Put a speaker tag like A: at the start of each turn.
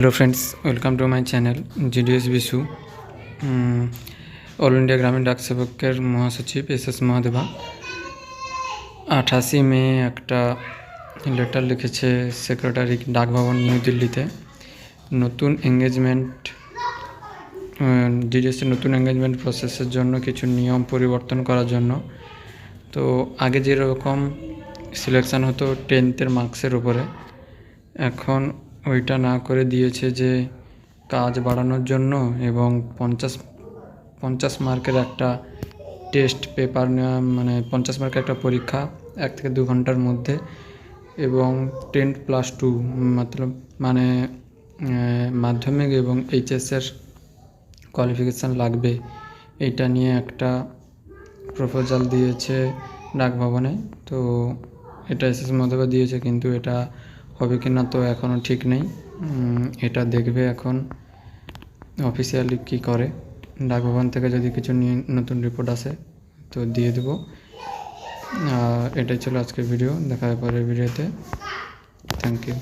A: Hello friends welcome to my channel GDS Bishu all India গ্রামীণ ডাক সেবকের মহাসচিব S S মহাদেবা আঠাশি মে একটা লেটার লিখেছে সেক্রেটারি ডাকভবন নিউ দিল্লিতে নতুন এঙ্গেজমেন্ট জিডিএসের নতুন এঙ্গেজমেন্ট প্রসেসের জন্য কিছু নিয়ম পরিবর্তন করার জন্য। তো আগে যেরকম সিলেকশান হতো টেন্থের মার্কসের উপরে, এখন ওইটা না করে দিয়েছে যে কাজ বাড়ানোর জন্য এবং পঞ্চাশ পঞ্চাশ মার্কের একটা টেস্ট পেপার নেওয়া মানে পঞ্চাশ মার্কের একটা পরীক্ষা এক থেকে দু ঘণ্টার মধ্যে এবং টেন প্লাস টু, মতলব মানে মাধ্যমিক এবং এইচএসের কোয়ালিফিকেশান লাগবে। এটা নিয়ে একটা প্রপোজাল দিয়েছে ডাকভবনে। তো এটা এসএস মধবা দিয়েছে, কিন্তু এটা হবে কি না তো এখনও ঠিক নেই। এটা দেখবে এখন অফিসিয়ালি কি করে। ডাকভবন থেকে যদি কিছু নিয়ে নতুন রিপোর্ট আসে, তো দিয়ে দেবো। এটাই ছিল আজকের ভিডিও দেখা হবে পরের ভিডিওতে থ্যাংক ইউ